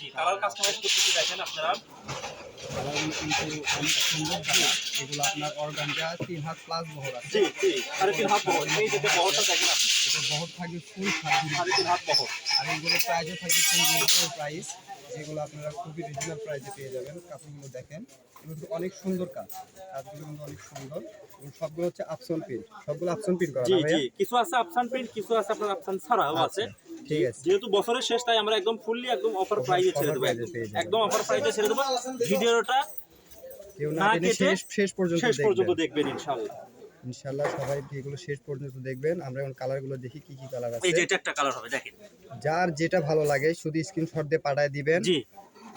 জি colour customise করতে দেখেন আপনারা। এগুলো তিন হাত প্লাস বহর আছে। জি জি সাড়ে তিন হাত বহর এই যে বহরটা দেখেন আপনি। এটা বহর থাকবে ফুল সাড়ে তিন হাত বহর। আর এগুলো থাকবে প্রাইস যেগুলো আপনারা খুবই রিজনেবল প্রাইসে পেয়ে যাবেন কাপড়গুলো দেখেন। এগুলো কিন্তু অনেক সুন্দর কাজ কাজগুলো কিন্তু অনেক সুন্দর। সবগুলো হচ্ছে আপসন প্রিন্ট সবগুলো আপসন প্রিন্ট করা জি জি কিছু আছে আফসান প্রিন্ট কিছু আছে আপনার আফসান ছাড়াও আছে। আচ্ছা, ঠিক আছে। যেহেতু বছরের শেষ তাই আমরা একদম ফুললি একদম অফার প্রাইজে ছেড়ে দেবো। একদম অফার প্রাইজে ছেড়ে দেবো। ভিডিওটা না শেষ শেষ পর্যন্ত শেষ পর্যন্ত দেখবেন ইনশাআল্লাহ ইনশাআল্লাহ সবাই এগুলো শেষ পর্যন্ত দেখবেন। আমরা এখন কালারগুলো দেখি কি কি কালার এই যে আছে এটা একটা কালার হবে দেখেন। যার যেটা ভালো লাগে শুধু স্ক্রিনশট দিয়ে পাঠায় দিবেন। জি।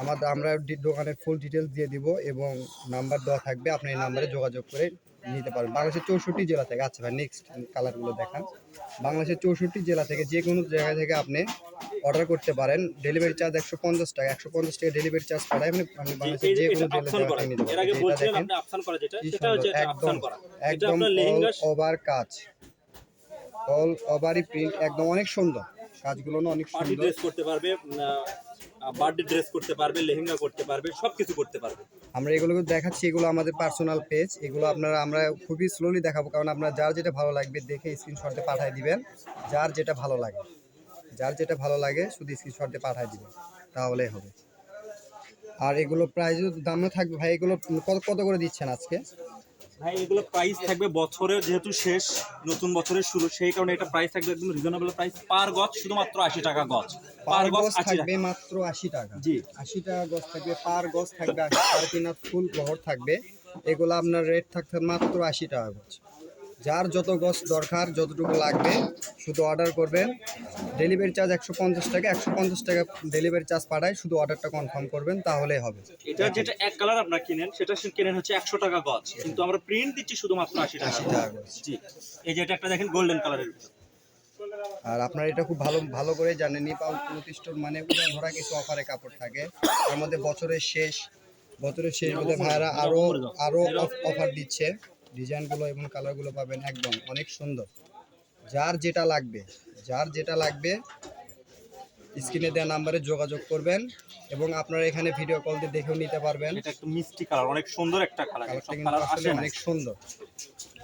আমাদের আমরা দোকানের ফুল ডিটেলস দিয়ে দিব এবং নাম্বার দেওয়া থাকবে। আপনি এই নাম্বারে যোগাযোগ করে নিতে পারবেন। বাংলাদেশের চৌষট্টি জেলা থেকে আচ্ছা ভাই নেক্সট কালারগুলো দেখান। বাংলাদেশের চৌষট্টি জেলা থেকে যে কোনো জায়গা থেকে আপনি অর্ডার করতে পারেন। ডেলিভারি চার্জ একশো পঞ্চাশ টাকা একশো পঞ্চাশ টাকা ডেলিভারি চার্জ পাঠায় আপনি বাংলাদেশের যে কোনো জেলা নিতে এর পারবেন এটা বলছিলেন দেখেন আপনি অপশন করা যেটা। কি সেটা হচ্ছে সুন্দর এটা একদম একদম ওভার কাজ। অল ওভারই প্রিন্ট একদম অনেক সুন্দর। কাজগুলো অনেক সুন্দর। করতে পারবে বার্থডে ড্রেস করতে পারবে, লেহেঙ্গা করতে পারবে, সবকিছু করতে পারবে। আমরা এগুলোকে দেখাচ্ছি, এগুলো আমাদের পার্সোনাল পেজ এগুলো আপনারা, আমরা খুবই স্লোলি দেখাবো, কারণ আপনার যার যেটা ভালো লাগবে দেখে স্ক্রিনশটে পাঠিয়ে দিবেন। যার যেটা ভালো লাগে, যার যেটা ভালো লাগে শুধু স্ক্রিনশটে পাঠিয়ে দিবেন। তাহলেই হবে। আর এগুলো প্রাইস দামও থাকবে ভাই, এগুলো কত কত করে দিচ্ছেন আজকে? ভাই এগুলো প্রাইস থাকবে বছরের যেহেতু শেষ নতুন বছরের শুরু সেই কারণে এটা প্রাইস থাকবে একদম রিজনেবল প্রাইস পার গজ শুধুমাত্র আশি টাকা গজ। পার গজ থাকবে মাত্র আশি টাকা। জি। আশি টাকা গজ থাকবে পার গজ থাকবে আশি সাড়ে ফুল বহর থাকবে। এগুলো আপনার রেট থাকবে মাত্র আশি টাকা গজ। যার যত গছ দরকার যতটুকু লাগবে শুধু অর্ডার করবেন। ডেলিভারি চার্জ একশো পঞ্চাশ টাকা একশো পঞ্চাশ টাকা ডেলিভারি চার্জ পাঠায় শুধু অর্ডারটা কনফার্ম করবেন তাহলেই হবে। এটা যেটা এক কালার আপনার কিনেন সেটা কেনেন হচ্ছে একশো টাকা গছ। কিন্তু আমরা প্রিন্ট দিচ্ছি শুধুমাত্র আশি টাকা। আশি টাকা গজ জি। এই যে এটা একটা দেখেন গোল্ডেন কালারের আর আপনারা এটা খুব ভালো ভালো করে জানেন নিপাল প্রতিষ্ঠান মানে ধরা কিছু অফারে কাপড় থাকে। তার মধ্যে বছরের শেষ বছরের শেষ মধ্যে ভাইরা আরও আরও অফার দিচ্ছে। ডিজাইনগুলো এবং কালারগুলো পাবেন একদম অনেক সুন্দর। যার যেটা লাগবে যার যেটা লাগবে স্ক্রিনে দেওয়া নাম্বারে যোগাযোগ করবেন এবং আপনারা এখানে ভিডিও কল দিয়ে দেখেও নিতে পারবেন। এটা একটু মিষ্টি কালার অনেক সুন্দর একটা কালার। সব কালার আসলে অনেক সুন্দর।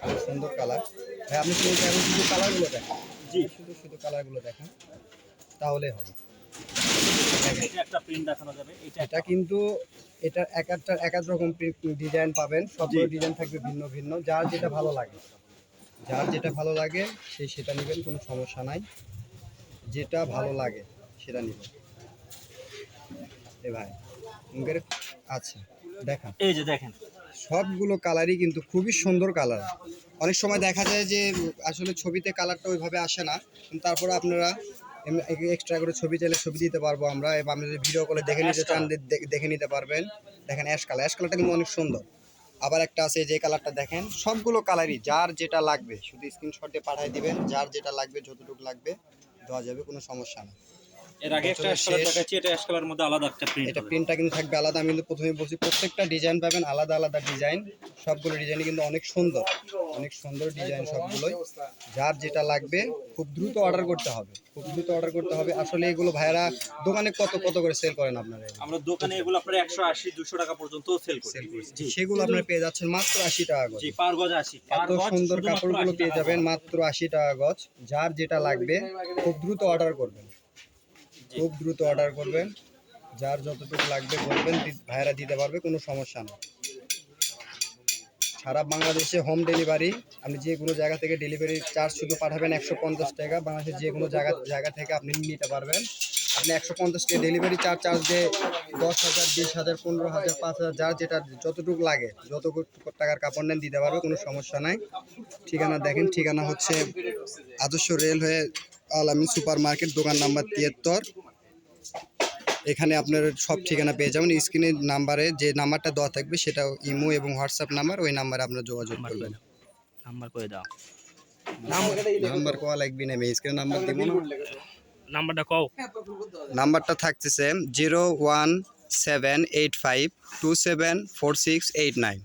অনেক সুন্দর কালার। ভাই আপনি শুধু এখন শুধু কালারগুলো দেখেন। জি। শুধু শুধু কালারগুলো দেখেন তাহলে হবে। এটা একটা প্রিন্ট দেখানো যাবে। এটা এটা কিন্তু এটা এক একটা এক এক রকম ডিজাইন পাবেন সবগুলো ডিজাইন থাকবে ভিন্ন ভিন্ন যার যেটা ভালো লাগে। যার যেটা ভালো লাগে সেই সেটা নেবেন কোনো সমস্যা নাই। যেটা ভালো লাগে সেটা নেবেন। এ ভাই মুখের আচ্ছা দেখা। এই যে দেখেন। সবগুলো কালারই কিন্তু খুবই সুন্দর কালার অনেক সময় দেখা যায় যে আসলে ছবিতে কালারটা ওইভাবে আসে না কিন্তু তারপরে আপনারা এক্সট্রা করে ছবি চাইলে ছবি দিতে পারব আমরা। এবং আপনি যদি ভিডিও কলে দেখে নিতে চান দেখে নিতে পারবেন। দেখেন অ্যাশ কালার অ্যাশ কালারটা কিন্তু অনেক সুন্দর। আবার একটা আছে যে কালারটা দেখেন সবগুলো কালারই যার যেটা লাগবে শুধু স্ক্রিনশটে পাঠিয়ে দিবেন যার যেটা লাগবে যতটুকু লাগবে দেওয়া যাবে কোনো সমস্যা নেই। এর আগে একটা বছরের অ্যাশ কালার শেষ। দেখাচ্ছি এটা অ্যাশ কালার মধ্যে আলাদা একটা প্রিন্ট এটা প্রিন্টটা কিন্তু থাকবে আলাদা আমি কিন্তু প্রথমে বলছি প্রত্যেকটা ডিজাইন পাবেন আলাদা আলাদা ডিজাইন সবগুলো ডিজাইনই কিন্তু অনেক সুন্দর অনেক সুন্দর ডিজাইন সবগুলোই। যার যেটা লাগবে খুব দ্রুত অর্ডার করতে হবে খুব দ্রুত অর্ডার করতে হবে। আসলে এগুলো ভাইরা দোকানে কত কত করে সেল করেন আপনারা? আমরা দোকানে এগুলো আপনার একশো আশি দুশো টাকা পর্যন্ত সেল সেল করছি। সেগুলো আপনারা পেয়ে যাচ্ছেন মাত্র আশি টাকা গজ। পার গজ আশি এত সুন্দর কাপড়গুলো পেয়ে যাবেন মাত্র আশি টাকা গজ। যার যেটা লাগবে খুব দ্রুত অর্ডার করবেন। খুব দ্রুত অর্ডার করবেন। যার যতটুকু লাগবে বলবেন ভাইরা দিতে পারবে, কোনো সমস্যা নেই। সারা বাংলাদেশে হোম ডেলিভারি আপনি যে কোনো জায়গা থেকে ডেলিভারি চার্জ শুধু পাঠাবেন একশো পঞ্চাশ টাকা। বাংলাদেশের যে কোনো জায়গা জায়গা থেকে আপনি নিতে পারবেন। আপনি একশো পঞ্চাশ টাকা ডেলিভারি চার্জ চার্জ দিয়ে দশ হাজার, বিশ হাজার, পনেরো হাজার, পাঁচ হাজার, যার যেটা যতটুকু লাগে, যতটুকু টাকার কাপড় নেন দিতে পারবে, কোনো সমস্যা নাই। ঠিকানা দেখেন, ঠিকানা হচ্ছে Adarsha railway Alami super market দোকান নাম্বার তিয়াত্তর। এখানে আপনার সব ঠিকানা পেয়ে যাবেন। স্ক্রিনের নাম্বারে যে নাম্বারটা দেওয়া থাকবে সেটা ইমো এবং হোয়াটসঅ্যাপ নাম্বার ওই নাম্বারে আপনার যোগাযোগ করবেন। নাম্বার করে দাও। নাম্বার কোয়া লাগবে না আমি স্ক্রিনের নাম্বার দিব না। নাম্বারটা কও। নাম্বারটা থাকতেছে zero one seven eight five two seven four six eight nine.